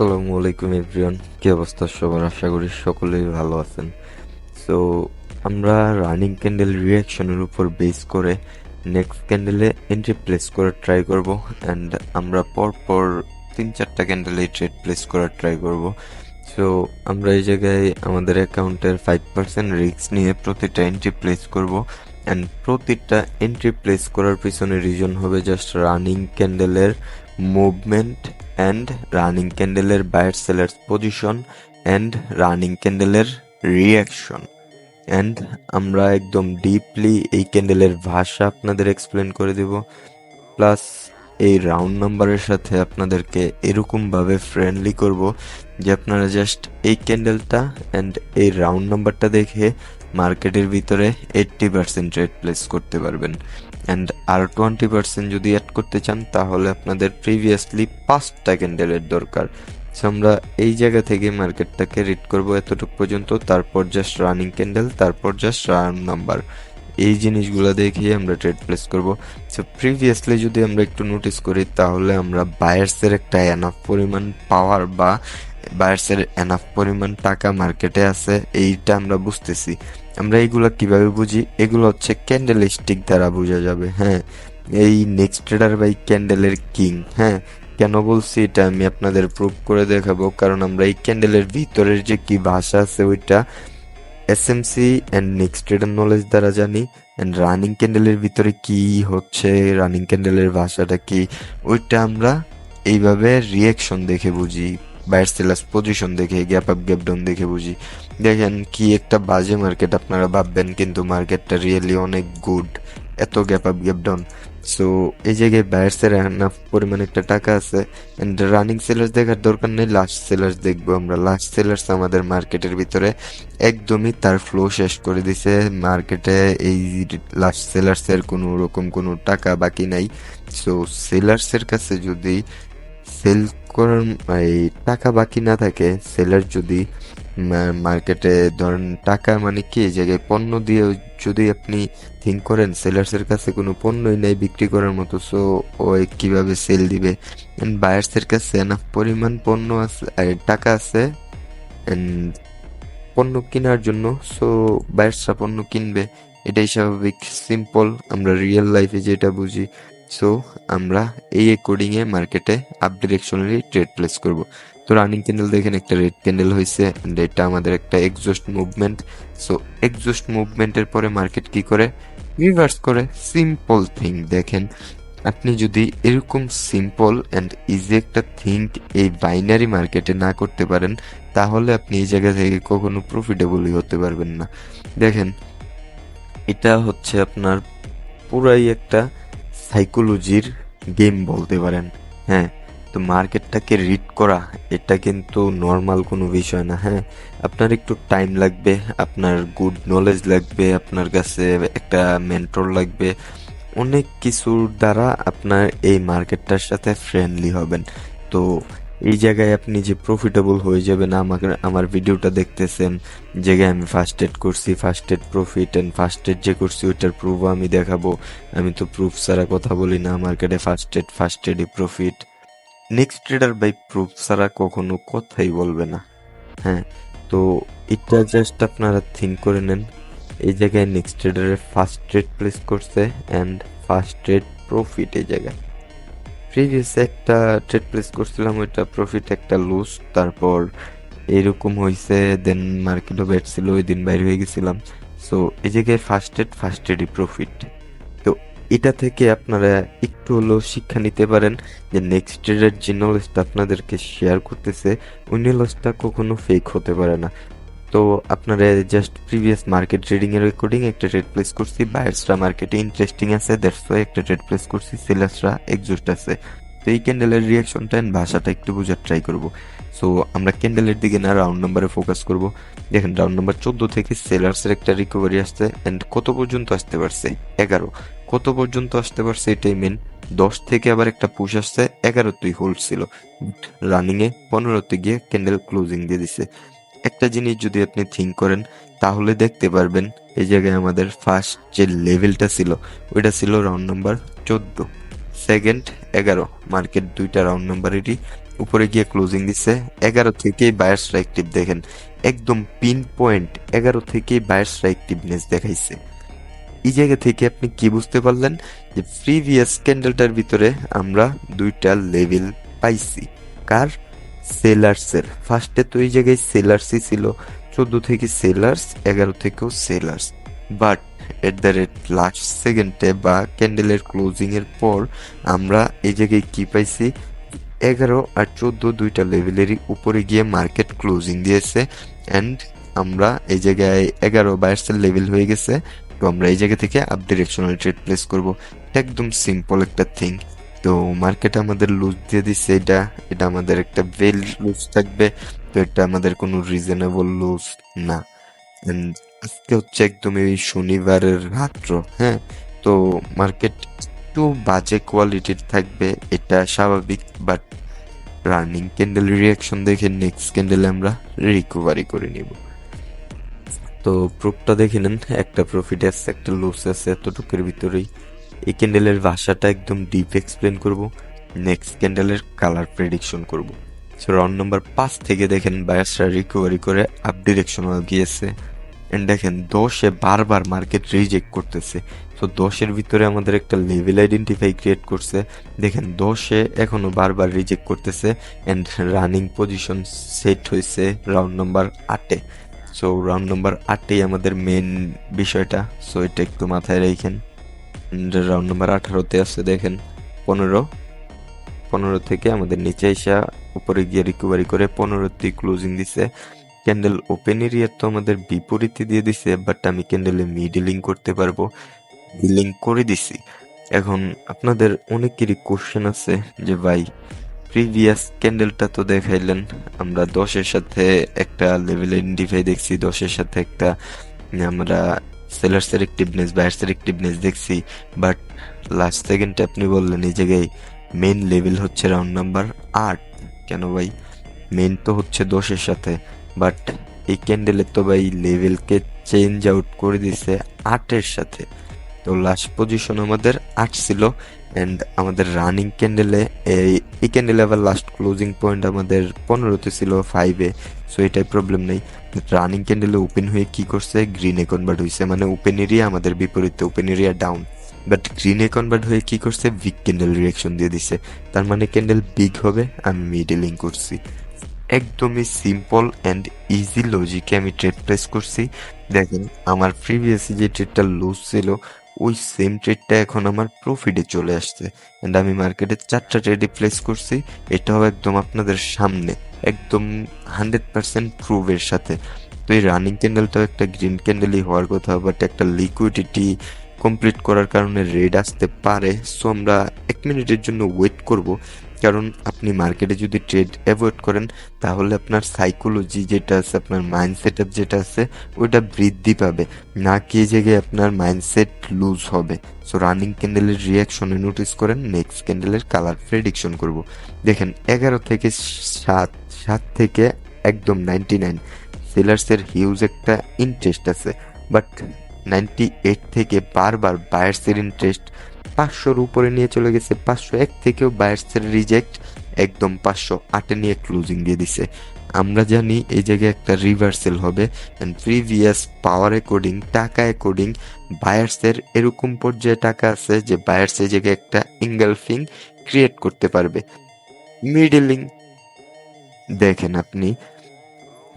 আসসালামু আলাইকুম এভরিওয়ান কি অবস্থা সবার? আশা করি সকলেই ভালো আছেন। সো আমরা রানিং ক্যান্ডেল রিয়াকশনের উপর বেস করে নেক্সট ক্যান্ডেলে এন্ট্রি প্লেস করার ট্রাই করব অ্যান্ড আমরা পরপর তিন চারটা ক্যান্ডেলে ট্রেড প্লেস করার ট্রাই করব। সো আমরা এই জায়গায় আমাদের অ্যাকাউন্টের ফাইভ পার্সেন্ট রিস্ক নিয়ে প্রতিটা এন্ট্রি প্লেস করব অ্যান্ড প্রতিটা এন্ট্রি প্লেস করার পিছনে রিজন হবে জাস্ট রানিং ক্যান্ডেলের movement and running ক্যান্ডেলের buyer sellers position and running ক্যান্ডেলের reaction and আমরা একদম ডিপলি এই ক্যান্ডেলের ভাষা আপনাদের এক্সপ্লেন করে দেব প্লাস এই রাউন্ড নাম্বারের সাথে আপনাদেরকে এরকমভাবে ফ্রেন্ডলি করব যে আপনারা জাস্ট এই ক্যান্ডেলটা অ্যান্ড এই রাউন্ড নাম্বারটা দেখে মার্কেটের ভিতরে এইট্টি পার্সেন্ট রেট প্লেস করতে পারবেন। অ্যান্ড আর টোয়েন্টি পার্সেন্ট যদি অ্যাড করতে চান, তাহলে আপনাদের প্রিভিয়াসলি পাঁচটা ক্যান্ডেলের দরকার। সো আমরা এই জায়গা থেকে মার্কেটটাকে রিড করব এতটুকু পর্যন্ত। তারপর জাস্ট রানিং ক্যান্ডেল তারপর জাস্ট রান নাম্বার এই জিনিসগুলো দেখিয়ে আমরা ট্রেড প্লেস করব। সো প্রিভিয়াসলি যদি আমরা একটু নোটিস করি, তাহলে আমরা বায়ার্সের একটা এনাফ পরিমাণ পাওয়ার বা বায়ার্সের এনাফ পরিমাণ টাকা মার্কেটে আছে, এইটা আমরা বুঝতেছি। আমরা এইগুলো কীভাবে বুঝি? এগুলো হচ্ছে ক্যান্ডেল স্টিক দ্বারা বোঝা যাবে হ্যাঁ। এই নেক্সট ট্রেডার বাই ক্যান্ডেলের কিং হ্যাঁ। কেন বলছি এটা আমি আপনাদের প্রুভ করে দেখাবো, কারণ আমরা এই ক্যান্ডেলের ভিতরের যে কি ভাষা আছে ওইটা SMC and next trader knowledge দ্বারা জানি। অ্যান্ড রানিং ক্যান্ডেলের ভিতরে কি হচ্ছে রানিং ক্যান্ডেলের ভাষাটা কি, ওইটা আমরা এইভাবে রিয়াকশন দেখে বুঝি। বাইর সেলাস পজিশন দেখে গ্যাপ আপ গ্যাপ ডাউন দেখে বুঝি। দেখেন কি একটা বাজে মার্কেট আপনারা ভাববেন, কিন্তু মার্কেটটা রিয়েলি অনেক গুড এত gap up gap down so এই জায়গায় বায়ার্সের এনাফ পরিমাণ একটা টাকা আছে। অ্যান্ড রানিং সেলার্স দেখার দরকার নেই লাস্ট সেলার্স দেখব আমরা। লাস্ট সেলার্স আমাদের মার্কেটের ভিতরে একদমই তার ফ্লো শেষ করে দিছে। মার্কেটে এই লাস্ট সেলার্সের কোনো রকম কোনো টাকা বাকি নাই। সো সেলার্সের কাছে যদি সেল করার, এই টাকা বাকি না থাকে সেলার যদি মার্কেটে ধরেন টাকা মানে কি জায়গায় পণ্য দিয়ে যদি আপনি থিঙ্ক করেন সেলার্সের কাছে কোনো পণ্যই নেই বিক্রি করার মতো সো ও কীভাবে সেল দিবে? অ্যান্ড বায়ার্সের কাছে এনাফ পরিমাণ পণ্য আছে টাকা আছে অ্যান্ড পণ্য কেনার জন্য সো বায়ার্সরা পণ্য কিনবে, এটাই স্বাভাবিক সিম্পল আমরা রিয়েল লাইফে যেটা বুঝি। সো আমরা এই অ্যাকর্ডিংয়ে মার্কেটে আপ ডিরেকশনালি ট্রেড প্লেস করব। তো রানিং ক্যান্ডেল দেখেন একটা রেড ক্যান্ডেল হয়েছে অ্যান্ড এটা আমাদের একটা এক্সজস্ট মুভমেন্ট সো এক্সজস্ট মুভমেন্টের পরে মার্কেট কি করে? রিভার্স করে। সিম্পল থিং দেখেন। আপনি যদি এরকম সিম্পল অ্যান্ড ইজি একটা থিঙ্ক এই বাইনারি মার্কেটে না করতে পারেন, তাহলে আপনি এই জায়গা থেকে কখনো প্রফিটেবলই হতে পারবেন না। দেখেন, এটা হচ্ছে আপনার পুরাই একটা সাইকোলজির গেম বলতে পারেন। হ্যাঁ তো মার্কেটটাকে রিড করা, এটা কিন্তু নর্মাল কোনো বিষয় না হ্যাঁ। আপনার একটু টাইম লাগবে, আপনার গুড নলেজ লাগবে, আপনার কাছে একটা মেন্টর লাগবে। অনেক কিছুর দ্বারা আপনার এই মার্কেটটার সাথে ফ্রেন্ডলি হবেন। তো এই জায়গায় আপনি যে প্রফিটেবল হয়ে যাবেন, আমাকে, আমার ভিডিওটা দেখতেছেন, জায়গায় আমি ফার্স্ট এড করছি first add profit and first add যে করছি, ওইটার প্রুফ আমি দেখাবো। আমি তো প্রুফ ছাড়া কথা বলি না মার্কেটে first add first এডই profit next trader by proof ছাড়া কখনো কথাই বলবে না। হ্যাঁ তো এটা জাস্ট আপনারা থিঙ্ক করে নেন। এই জায়গায় নেক্সট ট্রেডারের ফার্স্ট ট্রেড প্লেস করছে অ্যান্ড ফার্স্ট ট্রেড প্রফিট এই জায়গায়। প্রিভিয়াস একটা ট্রেড প্লেস করছিলাম, ওইটা প্রফিট একটা লুজ তারপর এরকম হয়েছে দেন মার্কেটও ব্যাট ছিল, ওই দিন বাইরে হয়ে গেছিলাম। সো এই জায়গায় ফার্স্ট এড ফার্স্ট ট্রেডই প্রফিট তো এটা থেকে আপনারা একটু হলেও শিক্ষা নিতে পারেন যে নেক্সট ট্রেডের যে নলেজটা আপনাদেরকে শেয়ার করতেছে, ওই নলেজটা কখনো ফেক হতে পারে না। তো আপনারা জাস্ট প্রিভিয়াস মার্কেট ট্রেডিং এর রেকর্ডিং একটা ট্রেড প্লেস করছি বায়ার্সরা মার্কেটে ইন্টারেস্টিং আছে ওয়াই একটা ট্রেড প্লেস করছি সেলার্সরা এক্সজস্ট আছে। তো এই ক্যান্ডেলের রিয়াকশনটা এন্ড ভাষাটা একটু বোঝার ট্রাই করব। সো আমরা ক্যান্ডেলের দিকে না রাউন্ড নাম্বারে ফোকাস করব। দেখেন রাউন্ড নাম্বার চোদ্দ থেকে সেলার্সের একটা রিকভারি আসছে অ্যান্ড কত পর্যন্ত আসতে পারছে? এগারো। কত পর্যন্ত আসতে পারছে এটাই মেন দশ থেকে আবার একটা পুশ আসছে এগারোতেই হোল্ড ছিল। রানিংয়ে পনেরোতে গিয়ে ক্যান্ডেল ক্লোজিং দিয়ে দিছে। একটা জিনিস যদি আপনি থিঙ্ক করেন, তাহলে দেখতে পারবেন এই জায়গায় আমাদের ফার্স্ট যে লেভেলটা ছিল, ওইটা ছিল রাউন্ড নাম্বার চোদ্দ। সেকেন্ড এগারো। মার্কেট দুইটা রাউন্ড নাম্বারেরই উপরে গিয়ে ক্লোজিং দিচ্ছে এগারো থেকেই বায়ার্সরা অ্যাক্টিভ দেখেন, একদম পিন পয়েন্ট এগারো থেকেই বায়ার্সরা অ্যাক্টিভনেস দেখাইছে। এই জায়গা থেকে আপনি কি বুঝতে পারলেন? যে প্রিভিয়াস ক্যান্ডেলটার ভিতরে আমরা দুইটা লেভেল পাইছি। কার? সেলার্সের। ফার্স্টে তো এই জায়গায় সেলার্সই ছিল, চোদ্দ থেকে সেলার্স, এগারো থেকেও sellers. But at the rate last সেকেন্ডে বা ক্যান্ডেলের ক্লোজিং এর পর আমরা এই জায়গায় কি পাইছি? এগারো আর চোদ্দ দুইটা লেভেলেরই উপরে গিয়ে মার্কেট ক্লোজিং দিয়েছে। অ্যান্ড আমরা এই জায়গায় এগারো বাইশের লেভেল হয়ে গেছে। তো আমরা এই জায়গা থেকে আপ ডিরেকশনাল ট্রেড প্লেস করব। একদম সিম্পল একটা থিং তো মার্কেট আমাদের লুজ দিয়ে দিচ্ছে এটা এটা আমাদের একটা ভেল লুজ থাকবে, তো এটা আমাদের কোনো রিজনেবল লুজ না। আজকে হচ্ছে একদম এই শনিবারের রাত্র হ্যাঁ? তো মার্কেট একটু বাজে কোয়ালিটির থাকবে, এটা স্বাভাবিক বাট রানিং ক্যান্ডেল রিয়াকশন দেখে নেক্সট ক্যান্ডেলে আমরা রিকভারি করে নিব। তো প্রুফটা দেখে নেন, একটা প্রফিট আছে, একটা লুজ আছে, এতটুকুর ভিতরেই। এই ক্যান্ডেলের ভাষাটা একদম ডিপ এক্সপ্লেন করব নেক্সট ক্যান্ডেলের কালার প্রেডিকশন করব। সো রাউন্ড নাম্বার পাঁচ থেকে দেখেন বায়াসরা রিকভারি করে আপ ডিরেকশনাল গিয়েছে। এন্ড দেখেন, দশে বারবার মার্কেট রিজেক্ট করতেছে। তো দশের ভিতরে আমাদের একটা লেভেল আইডেন্টিফাই ক্রিয়েট করছে। দেখেন, দশে এখনও বারবার রিজেক্ট করতেছে এন্ড রানিং পজিশন সেট হয়েছে রাউন্ড নাম্বার আটে। সো রাউন্ড নাম্বার আটেই আমাদের মেন বিষয়টা। সো এটা একটু মাথায় রেখেন। রাউন্ড নাম্বার আঠারোতে আছে, দেখেন, পনেরো। পনেরো থেকে আমাদের নিচে এসে উপরে গিয়ে রিকভারি করে পনেরোতে ক্লোজিং দিছে। ক্যান্ডেল ওপেন এরিয়া তো আমাদের বিপরীতে দিয়ে দিছে বাট আমি ক্যান্ডেলে মিডিলিং করতে পারব। বিলিং করে দিছি। এখন আপনাদের অনেকেরই কোশ্চেন আছে যে, ভাই প্রিভিয়াস ক্যান্ডেলটা তো দেখাইলেন, আমরা দশের সাথে একটা লেভেল আইডেন্টিফাই দেখছি, দশের সাথে একটা, আমরা সেলার সেলেক্টিভনেস বায়ার সেলেক্টিভনেস দেখছি বাট লাস্ট সেকেন্ডে আপনি বললেন এই জায়গায় মেন লেভেল হচ্ছে রাউন্ড নাম্বার আট। কেন ভাই? মেন তো হচ্ছে দশের সাথে বাট এই ক্যান্ডেলের তো ভাই লেভেলকে চেঞ্জ আউট করে দিছে আটের সাথে। তো লাস্ট পজিশন আমাদের আট ছিল অ্যান্ড আমাদের রানিং ক্যান্ডেলে এই ক্যান্ডেলে আবার লাস্ট ক্লোজিং পয়েন্ট আমাদের পনেরোতে ছিল ফাইভে সো এটাই প্রবলেম নেই। রানিং ক্যান্ডেলে ওপেন হয়ে কি করছে? গ্রিনে কনভার্ট হয়েছে মানে ওপেন এরিয়া আমাদের বিপরীতে ওপেন এরিয়া ডাউন বাট গ্রিনে কনভার্ট হয়ে কি করছে? বিগ ক্যান্ডেল রিয়াকশন দিয়ে দিছে। তার মানে ক্যান্ডেল বিগ হবে। আমি মিডিলিং করছি। একদমই সিম্পল অ্যান্ড ইজি লজিকে আমি ট্রেড প্লেস করছি। দেখেন, আমার প্রিভিয়াস যে ট্রেডটা লুজ ছিল, ওই সেম ট্রেডটা এখন আমার প্রফিটে চলে আসছে। অ্যান্ড আমি মার্কেটে চারটা ট্রেডে প্লেস করছি। এটাও একদম আপনাদের সামনে। একদম হান্ড্রেড পার্সেন্ট প্রুভের সাথে। তো এই রানিং ক্যান্ডেলটাও একটা গ্রিন ক্যান্ডেলই হওয়ার কথা বাট একটা লিকুইডিটি কমপ্লিট করার কারণে রেড আসতে পারে। সো আমরা এক মিনিটের জন্য ওয়েট করব, কারণ আপনি মার্কেটে যদি ট্রেড অ্যাভয়েড করেন, তাহলে আপনার সাইকোলজি যেটা আছে, আপনার মাইন্ডসেট যেটা আছে ওইটা বৃদ্ধি পাবে। না কি জায়গায় আপনার মাইন্ডসেট লুজ হবে। সো রানিং ক্যান্ডেলের রিয়াকশনে নোটিস করেন নেক্সট ক্যান্ডেলের কালার প্রেডিকশন করব। দেখেন, এগারো থেকে সাত সাত থেকে একদম নাইনটি নাইন সেলার্সের হিউজ একটা ইন্টারেস্ট আছে। বাট নাইনটি এইট থেকে বারবার বায়ার্সের ইন্টারেস্ট পাঁচশোর উপরে নিয়ে চলে গেছে। পাঁচশো এক থেকেও বায়ার্সের রিজেক্ট একদম পাঁচশো আটে নিয়ে ক্লোজিং দিয়ে দিছে। আমরা জানি এই জায়গায় একটা রিভার্সেল হবে। অ্যান্ড প্রিভিয়াস পাওয়ার অ্যাকর্ডিং টাকা অ্যাকর্ডিং বায়ার্সের এরকম পর্যায়ে টাকা আছে যে বায়ার্স এই জায়গায় একটা ইঙ্গলফিং ক্রিয়েট করতে পারবে। মিডলিং দেখেন আপনি,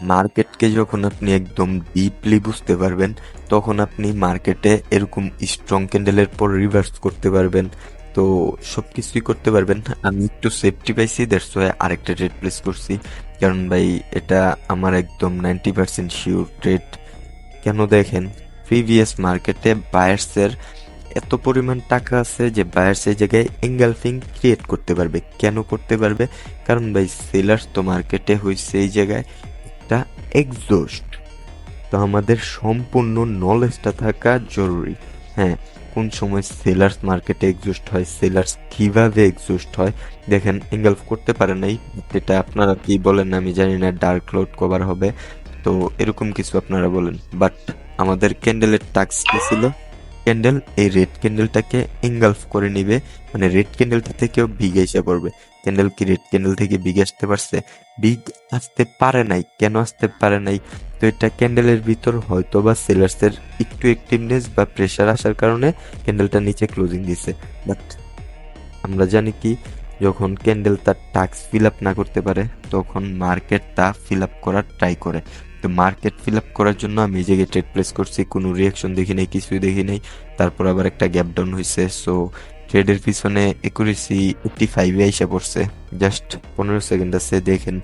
মার্কেটকে যখন আপনি একদম ডিপলি বুঝতে পারবেন, তখন আপনি মার্কেটে এরকম স্ট্রং ক্যান্ডেলের পর রিভার্স করতে পারবেন। তো সব কিছুই করতে পারবেন। আমি একটু সেফটি পাইছি দ্যাটস ওয়াই আরেকটা ট্রেড প্লেস করছি। কারণ ভাই, এটা আমার একদম নাইনটি পার্সেন্ট শিওর ট্রেড কেন দেখেন প্রিভিয়াস মার্কেটে বায়ার্সের এত পরিমাণ টাকা আছে যে বায়ার্স সেই জায়গায় এঙ্গেলফিং ক্রিয়েট করতে পারবে। কেন করতে পারবে? কারণ ভাই সেলার্স তো মার্কেটে হয়েছে এই জায়গায় একটা এক্সস্ট তো আমাদের সম্পূর্ণ নলেজটা থাকা জরুরি। হ্যাঁ কোন সময় সেলার্স মার্কেটে এক্সস্ট হয় সেলার্স কীভাবে এক্সস্ট হয়, দেখেন এঙ্গেলফ করতে পারে নাই। যেটা আপনারা কি বলেন, আমি জানি না ডার্ক ক্লাউড কভার হবে। তো এরকম কিছু আপনারা বলেন। বাট আমাদের ক্যান্ডেলের টাক্স কি ছিল? ক্যান্ডেল এই রেড ক্যান্ডেলটাকে এঙ্গালফ করে নিবে। মানে রেড ক্যান্ডেলটা থেকেও বিগ এসে পড়বে। ক্যান্ডেল কি রেড ক্যান্ডেল থেকে বিগ আসতে পারছে? বিগ আসতে পারে নাই। কেন আসতে পারে নাই? তো এটা ক্যান্ডেলের ভিতর হয়তো বা সেলার্সের একটু অ্যাক্টিভনেস বা প্রেশার আসার কারণে ক্যান্ডেলটা নিচে ক্লোজিং দিছে। বাট আমরা জানি কি, যখন ক্যান্ডেল তার টাস্ক ফিল আপ না করতে পারে, তখন মার্কেট তা ফিল আপ করার ট্রাই করে। তো মার্কেট ফিল আপ করার জন্য আমি জায়গায় ট্রেড প্লেস করছি। কোনো রিয়াকশন দেখি নাই, কিছুই দেখি নাই। তারপর আবার একটা গ্যাপ ডাউন হয়েছে সো ট্রেডের পিছনে একুরেসি এইটটি ফাইভে আইসা পড়ছে। জাস্ট পনেরো সেকেন্ড আছে, দেখেন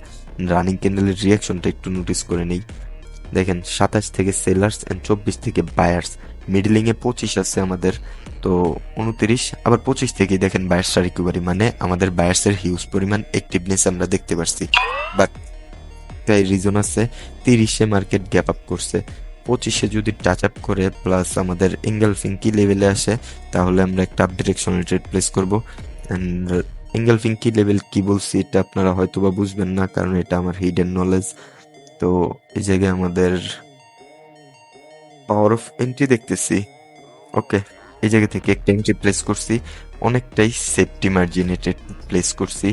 রানিং ক্যান্ডেলের রিয়াকশনটা একটু নোটিস করে নেই। দেখেন সাতাশ থেকে সেলার্স অ্যান্ড চব্বিশ থেকে বায়ার্স মিডলিং এ পঁচিশ আছে আমাদের। তো উনত্রিশ, আবার পঁচিশ থেকে দেখেন বায়ার্সটা রিকভারি মানে আমাদের বায়ার্সের হিউজ পরিমাণ অ্যাক্টিভনেস আমরা দেখতে পারছি। বাট তাই রিজন আছে, তিরিশে মার্কেট গ্যাপ আপ করছে। পঁচিশে যদি টাচ আপ করে প্লাস আমাদের এঙ্গেল ফিঙ্কি লেভেলে আসে, তাহলে আমরা একটা আপ ডিরেকশনাল ট্রেড প্লেস করব। অ্যান্ড এঙ্গেল ফিঙ্কি লেভেল কি বলছি, এটা আপনারা হয়তো বা বুঝবেন না, কারণ এটা আমার হিডেন নলেজ তো এই জায়গায় আমাদের পাওয়ার অফ এন্ট্রি দেখতেছি। ওকে এই জায়গা থেকে একটা এন্ট্রি প্লেস করছি। অনেকটাই সেফটি মার্জিনে প্লেস করছি।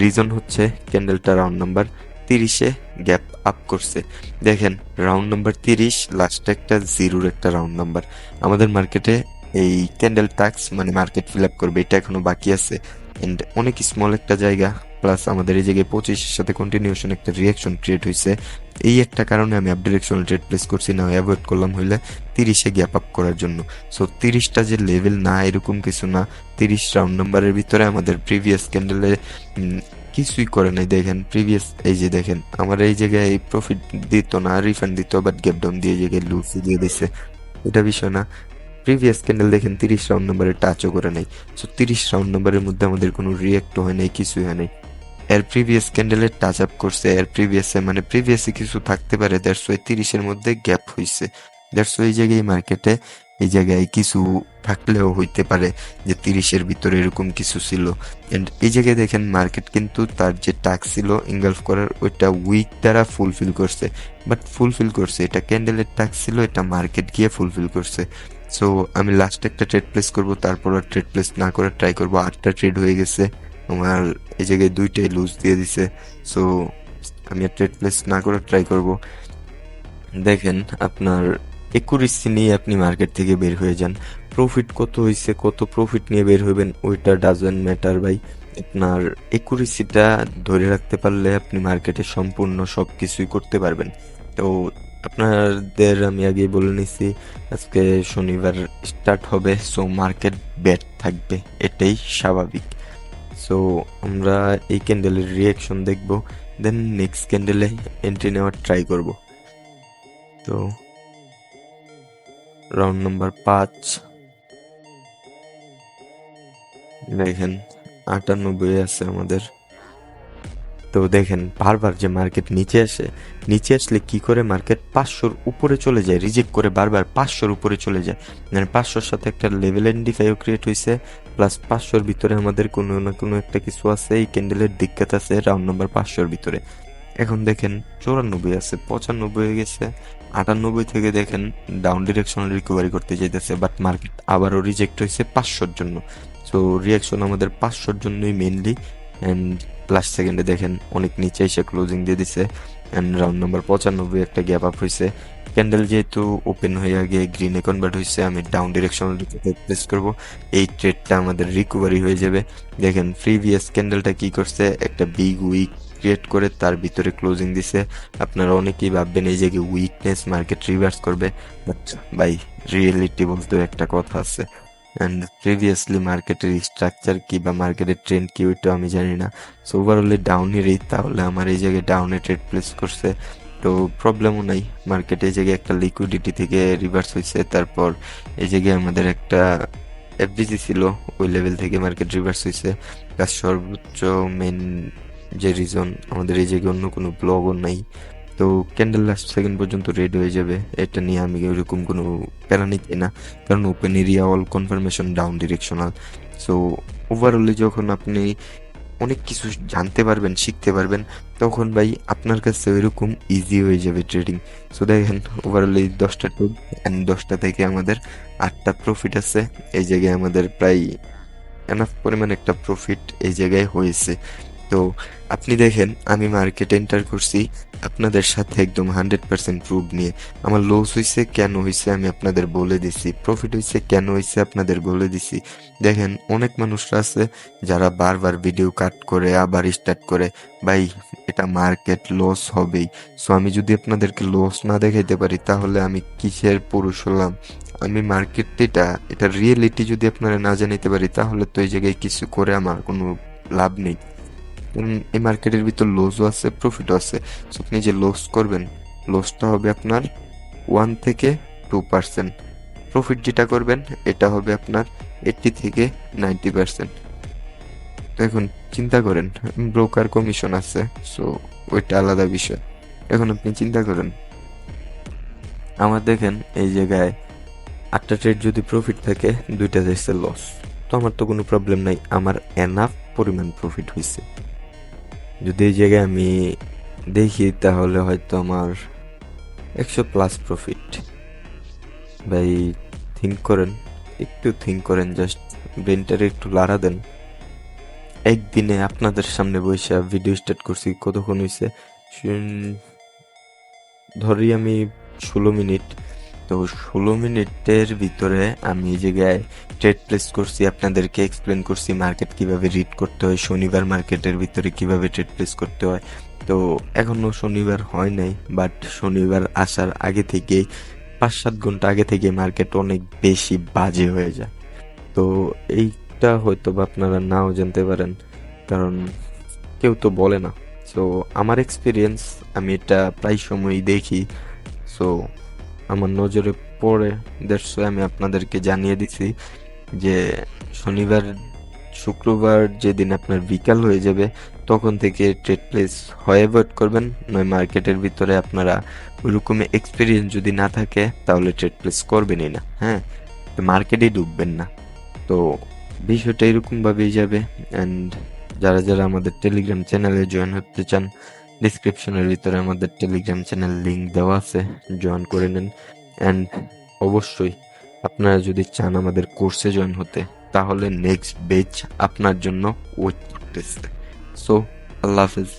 রিজন হচ্ছে ক্যান্ডেলটা রাউন্ড নাম্বার তিরিশে গ্যাপ আপ করছে। দেখেন রাউন্ড নাম্বার তিরিশ লাস্টে একটা জিরোর একটা রাউন্ড নাম্বার আমাদের মার্কেটে এই ক্যান্ডেল টাক্স মানে মার্কেট ফিল আপ করবে, এটা এখনও বাকি আছে। এন্ড অনেক স্মল একটা জায়গা প্লাস আমাদের এই জায়গায় পঁচিশের সাথে কন্টিনিউশন একটা রিয়াকশন ক্রিয়েট হয়েছে এই একটা কারণে আমি আপ ডিরেকশনাল ট্রেড প্লেস করছি, না অ্যাভয়েড করলাম হইলে তিরিশে গ্যাপ আপ করার জন্য। সো তিরিশটা যে লেভেল না, এরকম কিছু না। তিরিশ রাউন্ড নাম্বারের ভিতরে আমাদের প্রিভিয়াস ক্যান্ডেলে কিছুই করে নাই, দেখেন প্রিভিয়াস এই যে দেখেন, আমার এই জায়গায় এই প্রফিট দিত না রিফান্ড দিত বাট গ্যাপ ডাউন দিয়ে জায়গায় লুজ দিয়ে দিছে। এটা বিষয় না। প্রিভিয়াস ক্যান্ডেল দেখেন, তিরিশ রাউন্ড নাম্বারে টাচও করে নাই। সো তিরিশ রাউন্ড নাম্বারের মধ্যে আমাদের কোনো রিয়েক্ট হয় নাই, কিছুই হয় নাই। এর প্রিভিয়াস ক্যান্ডেলে টাচ আপ করছে, এর প্রিভিয়াসে মানে প্রিভিয়াসে কিছু থাকতে পারে ওয়াই তিরিশের মধ্যে গ্যাপ হয়েছে দ্যাটস এই জায়গায় মার্কেটে এই জায়গায় কিছু থাকলেও হইতে পারে যে তিরিশের ভিতরে এরকম কিছু ছিল। অ্যান্ড এই জায়গায় দেখেন মার্কেট কিন্তু তার যে টাস্ক ছিল ইনগালফ করার ওইটা উইক দ্বারা ফুলফিল করছে। বাট ফুলফিল করছে, এটা ক্যান্ডেলের টাস্ক ছিল, এটা মার্কেট গিয়ে ফুলফিল করছে। সো আমি লাস্ট একটা ট্রেড প্লেস করব, তারপর আর ট্রেড প্লেস না করে ট্রাই করব। আটটা ট্রেড হয়ে গেছে, আমার এই জায়গায় দুইটাই লুজ দিয়ে দিছে। সো আমি আর ট্রেড প্লেস না করে ট্রাই করব। দেখেন, আপনার একুরেসি নিয়ে আপনি মার্কেট থেকে বের হয়ে যান। প্রফিট কত হয়েছে কত প্রফিট নিয়ে বের হবেন ওইটা ডাজেন্ট ম্যাটার ভাই। আপনার একুরেসিটা ধরে রাখতে পারলে আপনি মার্কেটে সম্পূর্ণ সব কিছুই করতে পারবেন। তো আপনাদের আমি আগে বলে নিছি, আজকে শনিবার স্টার্ট হবে সো মার্কেট ব্যাট থাকবে, এটাই স্বাভাবিক। সো আমরা এই ক্যান্ডেলের রিয়াকশন দেখব দেন নেক্সট ক্যান্ডেলে এন্ট্রি নেওয়ার ট্রাই করব। তো রাউন্ড নাম্বার পাঁচ। দেখেন, আটানব্বই আছে আমাদের। তো দেখেন, বারবার যে মার্কেট নিচে আসে, নিচে আসলে কি করে মার্কেট পাঁচশোর উপরে চলে যায় রিজেক্ট করে বারবার পাঁচশোর উপরে চলে যায়। মানে পাঁচশোর সাথে একটা লেভেল এন্ডিফাইও ক্রিয়েট হয়েছে প্লাস পাঁচশোর ভিতরে আমাদের কোনো না কোনো একটা কিছু আছে, এই ক্যান্ডেলের দিক্কাত আছে রাউন্ড নাম্বার পাঁচশোর ভিতরে। এখন দেখেন চৌরানব্বই আছে, পঁচানব্বই হয়ে গেছে, আটানব্বই থেকে দেখেন ডাউন ডিরেকশনাল রিকভারি করতে যেতেছে বাট মার্কেট আবারও রিজেক্ট হয়েছে পাঁচশোর জন্য। সো রিয়াকশন আমাদের পাঁচশোর জন্যই মেনলি অ্যান্ড লাস্ট সেকেন্ডে দেখেন অনেক নিচে এসে ক্লোজিং দিয়ে দিছে অ্যান্ড রাউন্ড নাম্বার পঁচানব্বই একটা গ্যাপ আপ হয়েছে। ক্যান্ডেল যেহেতু ওপেন হয়ে আগে গ্রিনে কনভার্ট হয়েছে, আমি ডাউন ডিরেকশনাল প্লেস করব, এই ট্রেডটা আমাদের রিকভারি হয়ে যাবে। দেখেন প্রিভিয়াস ক্যান্ডেলটা কি করছে, একটা বিগ উইক ক্রিয়েট করে তার ভিতরে ক্লোজিং দিছে। আপনারা অনেকেই ভাববেন, এই জায়গায় উইকনেস মার্কেট রিভার্স করবে? বাট বাই রিয়েলিটি বলতে একটা কথা আছে। অ্যান্ড প্রিভিয়াসলি মার্কেটের স্ট্রাকচার কি বা মার্কেটের ট্রেন্ড কি ওইটা আমি জানি না। সো ওভারঅলি ডাউনেরই তাহলে আমার এই জায়গায় ডাউনে ট্রেড প্লেস করছে। তো প্রবলেমও নাই মার্কেটে এই জায়গায় একটা লিকুইডিটি থেকে রিভার্স হয়েছে তারপর এই জায়গায় আমাদের একটা এফবিজি ছিল, ওই লেভেল থেকে মার্কেট রিভার্স হয়েছে প্লাস সর্বোচ্চ মেন যে রিজন আমাদের এই জায়গায় অন্য কোনো ব্লগও নাই, তো ক্যান্ডেল লাস্ট সেকেন্ড পর্যন্ত রেড হয়ে যাবে। এটা নিয়ে আমি ওইরকম কোনো প্যারা নিচ্ছি না, কারণ open area all confirmation down directional so overall যখন আপনি অনেক কিছু জানতে পারবেন, শিখতে পারবেন, তখন ভাই আপনার কাছে ওইরকম ইজি হয়ে যাবে ট্রেডিং সো দেখেন ওভারঅল দশটা টুল অ্যান্ড দশটা থেকে আমাদের আটটা প্রফিট আছে। এই জায়গায় আমাদের প্রায় এনাফ পরিমাণ একটা প্রফিট এই জায়গায় হয়েছে। তো আপনি দেখেন, আমি মার্কেট এন্টার করছি, আপনাদের সাথে একদম হান্ড্রেড পার্সেন্ট প্রুভ নিয়ে। আমার লস হয়েছে কেন হয়েছে আমি আপনাদের বলে দিছি। প্রফিট হয়েছে কেন হয়েছে আপনাদের বলে দিছি। দেখেন, অনেক মানুষরা আছে, যারা বারবার ভিডিও কাট করে, আবার স্টার্ট করে, ভাই, এটা মার্কেট লস হবেই। সো আমি যদি আপনাদেরকে লস না দেখাইতে পারি, তাহলে আমি কিসের পুরুষ হলাম? আমি মার্কেট এটা এটা রিয়েলিটি যদি আপনারা না জানাইতে পারি, তাহলে তো এই জায়গায় কিছু করে আমার কোনো লাভ নেই। এই মার্কেটের ভিতর লসও আছে প্রফিটও আছে। সো আপনি যে লস করবেন লসটা হবে আপনার ওয়ান থেকে টু পার্সেন্ট প্রফিট যেটা করবেন, এটা হবে আপনার এইটটি থেকে নাইনটি পার্সেন্ট এখন চিন্তা করেন ব্রোকার কমিশন আছে সো ওইটা আলাদা বিষয়। এখন আপনি চিন্তা করেন, আমার দেখেন এই জায়গায় আটটা ট্রেড যদি প্রফিট থাকে, দুইটা যাচ্ছে লস তো আমার তো কোনো প্রবলেম নাই, আমার এনাফ পরিমাণ প্রফিট হয়েছে যদি এই জায়গায় আমি দেখি, তাহলে হয়তো আমার একশো প্লাস প্রফিট ভাই থিঙ্ক করেন, একটু থিঙ্ক করেন জাস্ট ব্রেনটারে একটু লাড়া দেন। একদিনে আপনাদের সামনে বসে ভিডিও স্টার্ট করছি, কতক্ষণ হয়েছে ধরি আমি ষোলো মিনিট। তো ষোলো মিনিটের ভিতরে আমি এই জায়গায় ট্রেড প্লেস করছি, আপনাদেরকে এক্সপ্লেন করছি মার্কেট কীভাবে রিড করতে হয়, শনিবার মার্কেটের ভিতরে কীভাবে ট্রেড প্লেস করতে হয়। তো এখনও শনিবার হয় নাই বাট শনিবার আসার আগে থেকেই পাঁচ সাত ঘণ্টা আগে থেকে মার্কেট অনেক বেশি বাজে হয়ে যায়। তো এইটা হয়তো বা আপনারা নাও জানতে পারেন, কারণ কেউ তো বলে না। সো আমার এক্সপিরিয়েন্স আমি এটা প্রায় সময়ই দেখি। সো আমার নজরে পড়ে দ্যাটস আমি আপনাদেরকে জানিয়ে দিছি যে শনিবার, শুক্রবার যেদিন আপনার বিকাল হয়ে যাবে, তখন থেকে ট্রেড প্লেস হয় অ্যাভয়েড করবেন, নয় মার্কেটের ভিতরে আপনারা ওইরকম এক্সপিরিয়েন্স যদি না থাকে, তাহলে ট্রেড প্লেস করবেনই না হ্যাঁ? মার্কেটেই ডুববেন না। তো বিষয়টা এরকমভাবেই যাবে অ্যান্ড যারা যারা আমাদের টেলিগ্রাম চ্যানেলে জয়েন হতে চান ডিসক্রিপশনের ভিতরে আমাদের টেলিগ্রাম চ্যানেল লিঙ্ক দেওয়া আছে জয়েন করে নেন। অ্যান্ড অবশ্যই আপনারা যদি চান আমাদের কোর্সে জয়েন হতে, তাহলে নেক্সট বেচ আপনার জন্য ওয়েট করতেছে। সো আল্লাহ হাফিজ।